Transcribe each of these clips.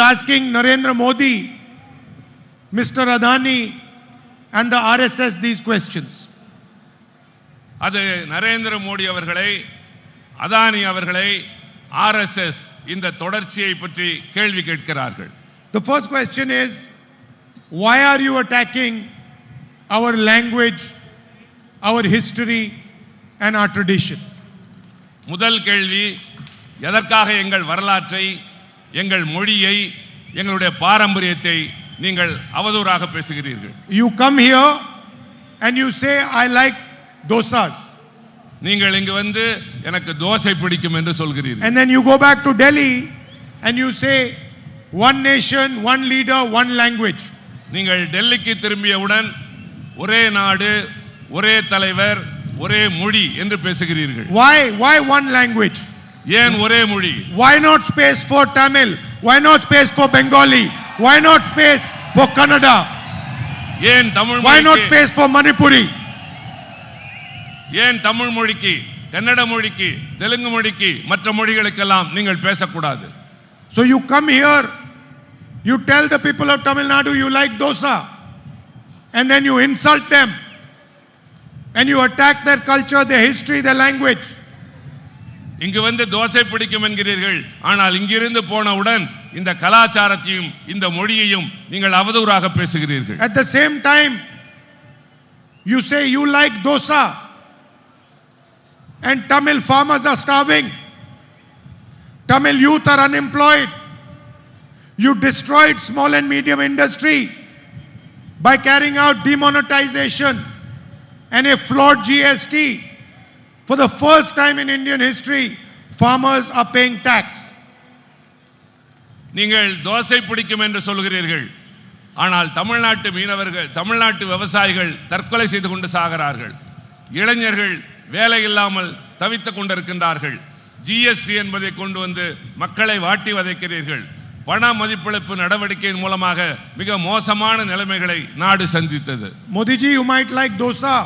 asking Narendra Modi, Mr. Adani, and the RSS these questions. அது நரேந்திர மோடி அவர்களை அதானி அவர்களை RSS இந்த தொடர்ச்சியை பற்றி கேள்வி கேட்கிறார்கள் The first question is, why are you attacking our language, our history, and our tradition? முதல் கேள்வி எதற்காக எங்கள் வரலாற்றை எங்கள் மொழியை எங்களுடைய பாரம்பரியத்தை நீங்கள் அவதூறாக பேசுகிறீர்கள் You come here and you say, I like dosas. நீங்கள் இங்கு வந்து எனக்கு தோசை பிடிக்கும் என்று சொல்கிறீர்கள் And then you go back to Delhi and you say, one nation, one leader, one language. நீங்கள் டெல்லிக்கு திரும்பியவுடன் ஒரே நாடு ஒரே தலைவர் ஒரே மொழி என்று பேசுகிறீர்கள் Why? Why one language? ஏன் ஒரே மொழி Why not space for Tamil? Why not space for Bengali? Why not space for Kannada? ஏன் தமிழ் Why not மொழிக்கு space for Manipuri? ஏன் தமிழ் மொழிக்கு கன்னட மொழிக்கு தெலுங்கு மொழிக்கு மற்ற மொழிகளுக்கெல்லாம் நீங்கள் பேசக்கூடாது So you come here, you tell the people of Tamil Nadu you like dosa, and then you insult them, and you attack their culture, their history, their language. இங்கு வந்து தோசை பிடிக்கும் என்கிறீர்கள் ஆனால் இங்கிருந்து போனவுடன் இந்த கலாச்சாரத்தையும் இந்த மொழியையும் நீங்கள் அவதூறாக பேசுகிறீர்கள் At the same time, you say you like dosa, and Tamil farmers are starving. Tamil youth are unemployed. You destroyed small and medium industry by carrying out demonetization and a flawed GST. For the first time in Indian history, farmers are paying tax. நீங்கள் தோசை பிடிக்கும் என்று சொல்கிறீர்கள். ஆனால் தமிழ்நாட்டு மீனவர்கள் தமிழ்நாட்டு விவசாயிகள் தற்கொலை செய்து கொண்டு சாகிறார்கள். இளைஞர்கள் வேலை இல்லாமல் தவித்துக் கொண்டிருக்கின்றார்கள். ஜிஎஸ்டி என்பதை கொண்டு வந்து மக்களை வாட்டி வதைக்கிறீர்கள். பண மதிப்பிழப்பு நடவடிக்கையின் மூலமாக மிக மோசமான நிலைமைகளை நாடு சந்தித்தது. Modi ji, you might like dosa,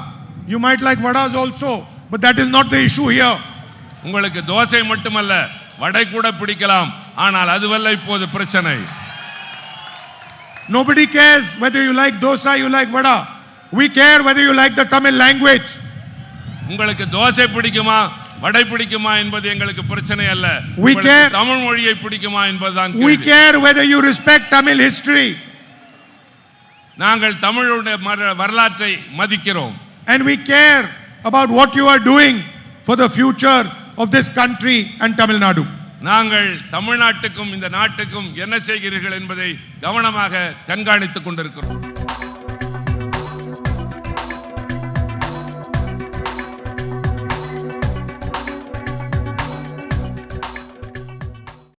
you might like vadas but that is not the issue here. உங்களுக்கு தோசை மட்டுமல்ல வடை கூட பிடிக்கலாம் ஆனால் அதுவல்ல இப்போது பிரச்சனை Nobody cares whether you like dosa, you like vada. We care whether you like the Tamil language. உங்களுக்கு தோசை பிடிக்குமா வடை பிடிக்குமா என்பது எங்களுக்கு பிரச்சனை அல்ல We care- தமிழ் மொழியை பிடிக்குமா என்பதுதான் We கேள்வி. care whether you respect Tamil history. நாங்கள் தமிழுடைய வரலாற்றை மதிக்கிறோம் And we care about what you are doing for the future of this country and Tamil Nadu. நாங்கள் தமிழ்நாட்டுக்கும் இந்த நாட்டுக்கும் என்ன செய்கிறீர்கள் என்பதை கவனமாக கண்காணித்துக் கொண்டிருக்கிறோம்